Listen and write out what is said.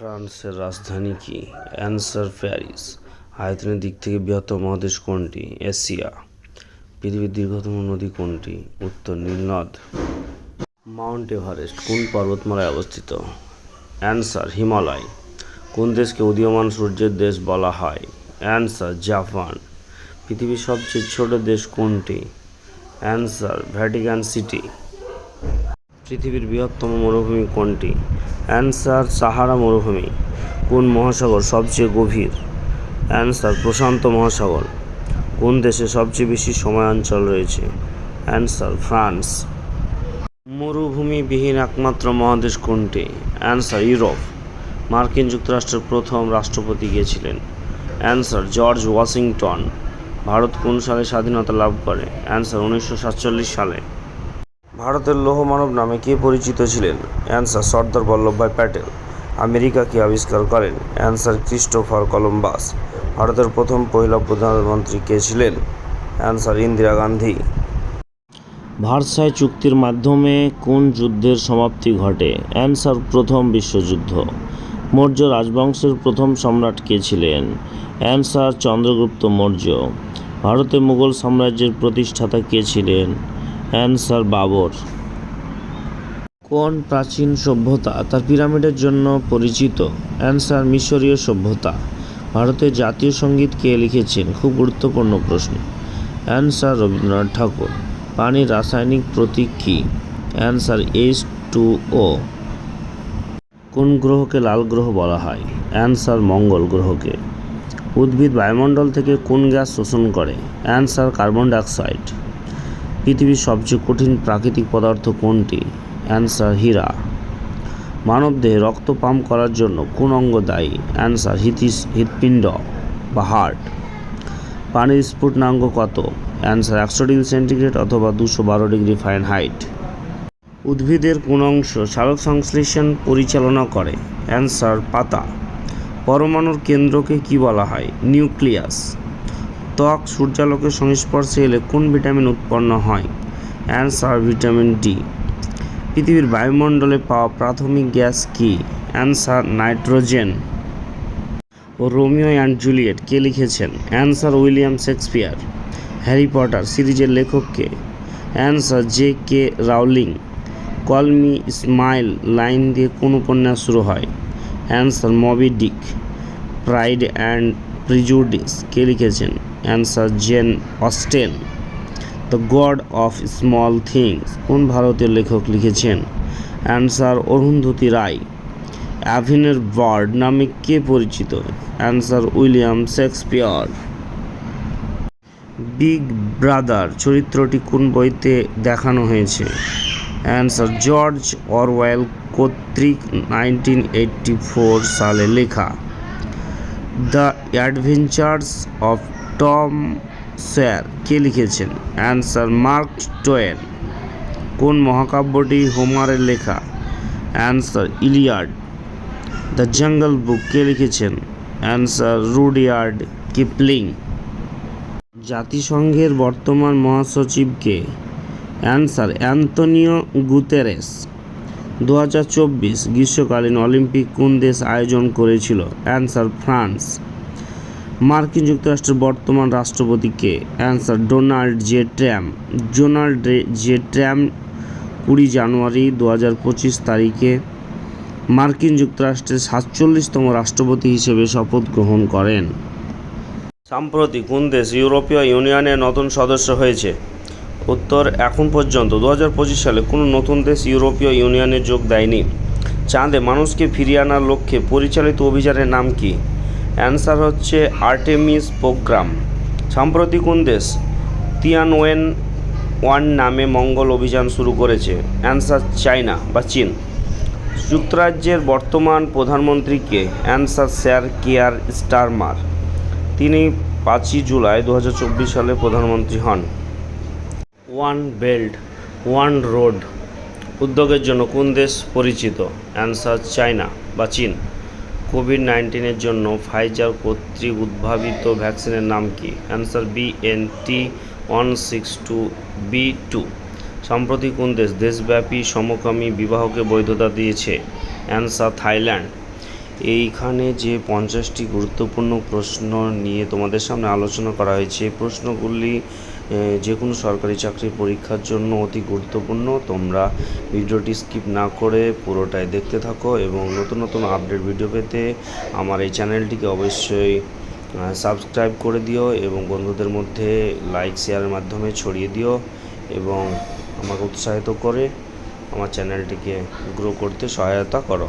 ফ্রান্সের রাজধানী কি? অ্যান্সার প্যারিস, আয়তনের দিক থেকে বৃহত্তম মহাদেশ কোনটি? এশিয়া, পৃথিবীর দীর্ঘতম নদী কোনটি? উত্তর নীলনদ মাউন্ট এভারেস্ট কোন পর্বতমালায় অবস্থিত? অ্যান্সার, হিমালয়। কোন দেশকে উদীয়মান সূর্যের দেশ বলা হয়? Answer, Japan. পৃথিবীর সবচেয়ে ছোট দেশ কোনটি? Answer, Vatican City. পৃথিবীর বৃহত্তম মরুভূমি কোনটি? অ্যান্সার, সাহারা মরুভূমি। কোন মহাসাগর সবচেয়ে গভীর? অ্যান্সার, প্রশান্ত মহাসাগর। কোন দেশে সবচেয়ে বেশি সময়াঞ্চল রয়েছে? Answer, France. মরুভূমিবিহীন একমাত্র মহাদেশ কোনটি? Answer, Europe. মার্কিন যুক্তরাষ্ট্রের প্রথম রাষ্ট্রপতি গিয়েছিলেন। ছিলেন অ্যান্সার, জর্জ ওয়াশিংটন। ভারত কোন সালে স্বাধীনতা লাভ করে? অ্যান্সার, উনিশশো সাতচল্লিশ সালে। ভারতের লৌহ মানব নামে কে পরিচিত ছিলেন? অ্যান্সার সর্দার বল্লভভাই প্যাটেল। আমেরিকা কে আবিষ্কার করেন? অ্যান্সার ক্রিস্টোফার কলম্বাস ভারতের প্রথম মহিলা প্রধানমন্ত্রী কে ছিলেন? অ্যান্সার ইন্দিরা গান্ধী। ভার্সাই চুক্তির মাধ্যমে কোন যুদ্ধের সমাপ্তি ঘটে? অ্যান্সার প্রথম বিশ্বযুদ্ধ। মৌর্য রাজবংশের প্রথম সম্রাট কে ছিলেন? অ্যান্সার চন্দ্রগুপ্ত মৌর্য। ভারতে মুঘল সাম্রাজ্যের প্রতিষ্ঠাতা কে ছিলেন? অ্যান্সার বাবর। কোন প্রাচীন সভ্যতা? তার পিরামিডের জন্য পরিচিত। অ্যান্সার মিশরীয় সভ্যতা। ভারতের জাতীয় সংগীত কে লিখেছেন? খুব গুরুত্বপূর্ণ প্রশ্ন। অ্যান্সার রবীন্দ্রনাথ ঠাকুর। পানির রাসায়নিক প্রতীক কী? Answer H two O. কোন গ্রহকে লাল গ্রহ বলা হয়? অ্যান্সার মঙ্গল গ্রহকে। উদ্ভিদ বায়ুমণ্ডল থেকে কোন গ্যাস শোষণ করে? Answer carbon dioxide. পৃথিবীর সবচেয়ে কঠিন প্রাকৃতিক পদার্থ কোনটি? অ্যান্সার, হীরা। মানবদেহে রক্ত পাম্প করার জন্য কোন অঙ্গ দায়ী? অ্যান্সার, হিতিস, হৃৎপিণ্ড বা হার্ট। পানির স্ফুটনাঙ্ক কত? অ্যান্সার, একশো ডিগ্রি সেন্টিগ্রেড অথবা দুশো বারো ডিগ্রি ফারেনহাইট। উদ্ভিদের কোন অংশ সালোক সংশ্লেষণ পরিচালনা করে? অ্যান্সার, পাতা। পরমাণুর কেন্দ্রকে কি বলা হয়? নিউক্লিয়াস। ত্বক সূর্যালোকের সংস্পর্শে এলে কোন ভিটামিন উৎপন্ন হয়? Answer vitamin D. পৃথিবীর বায়ুমণ্ডলে পাওয়া প্রাথমিক গ্যাস কি? Answer nitrogen. O Romeo and Juliet কে লিখেছেন? Answer William Shakespeare. Harry Potter সিরিজের লেখককে answer J K Rowling. Call me Ishmael line দিয়ে কোন উপন্যাস শুরু হয়? Answer Moby Dick. Pride and prejudice কে লিখেছেন? Answer Jane Austen the God of Small Things কোন ভারতীয় লেখক লিখেছেন? অ্যান্সার অরুন্ধতী রায় অ্যাভিনের বার্ড নামে কে পরিচিত? Answer William Shakespeare Big Brother চরিত্রটি কোন বইতে দেখানো হয়েছে? অ্যান্সার জর্জ অরওয়েল কর্তৃক নাইনটিন এইটটি ফোর সালে লেখা। The Adventures of Tom Sawyer, কে লিখেছেন? Answer, Mark Twain. কোন মহাকাব্যটি হোমারের লেখা? Answer, Iliad. The jungle Book, কে লিখেছেন? Answer, Rudyard Kipling. জাতিসংঘের বর্তমান মহাসচিবকে। Answer Antonio Guterres. দু হাজার চব্বিশ গ্রীষ্মকালীন অলিম্পিক কোন দেশ আয়োজন করেছিল? Answer, France. মার্কিন যুক্তরাষ্ট্রের বর্তমান রাষ্ট্রপতিকে। Answer, Donald J Trump Donald J Trump কুড়ি জানুয়ারি দু হাজার পঁচিশ তারিখে মার্কিন যুক্তরাষ্ট্রের সাতচল্লিশতম রাষ্ট্রপতি হিসেবে শপথ গ্রহণ করেন। সাম্প্রতি কোন দেশ ইউরোপীয় ইউনিয়নের নতুন সদস্য হয়েছে? উত্তর, এখন পর্যন্ত দু হাজার পঁচিশ সালে কোনো নতুন দেশ ইউরোপীয় ইউনিয়নে যোগ দেয়নি। চাঁদে মানুষকে ফিরিয়ে আনার লক্ষ্যে পরিচালিত অভিযানের নাম কি? অ্যান্সার হচ্ছে আর্টেমিস প্রোগ্রাম সাম্প্রতি কোন দেশ? তিয়ানওয়েন ওয়ান নামে মঙ্গল অভিযান শুরু করেছে। অ্যান্সার চায়না বা চীন। যুক্তরাজ্যের বর্তমান প্রধানমন্ত্রীকে অ্যান্সার স্যার কেয়ার স্টারমার তিনি পাঁচই জুলাই দু হাজার চব্বিশ সালে প্রধানমন্ত্রী হন। ওয়ান বেল্ট ওয়ান রোড উদ্যোগের জন্য কোন দেশ পরিচিত? অ্যান্সার চায়না বা চীন। কোভিড নাইন্টিনের জন্য ফাইজার কর্তৃক উদ্ভাবিত ভ্যাকসিনের নাম কি? Answer B N T one six two B two সম্প্রতি কোন দেশ? দেশব্যাপী সমকামী বিবাহকে বৈধতা দিয়েছে। Answer Thailand. এইখানে যে পঞ্চাশটি গুরুত্বপূর্ণ প্রশ্ন নিয়ে তোমাদের সামনে আলোচনা করা হয়েছে, এই প্রশ্নগুলি যে কোনো সরকারি চাকরির পরীক্ষার জন্য অতি গুরুত্বপূর্ণ। তোমরা ভিডিওটি স্কিপ না করে পুরোটাই দেখতে থাকো এবং নতুন নতুন আপডেট ভিডিও পেতে আমার এই চ্যানেলটিকে অবশ্যই সাবস্ক্রাইব করে দিও এবং বন্ধুদের মধ্যে লাইক, শেয়ারের মাধ্যমে ছড়িয়ে দিও এবং আমাকে উৎসাহিত করে আমার চ্যানেলটিকে গ্রো করতে সহায়তা করো।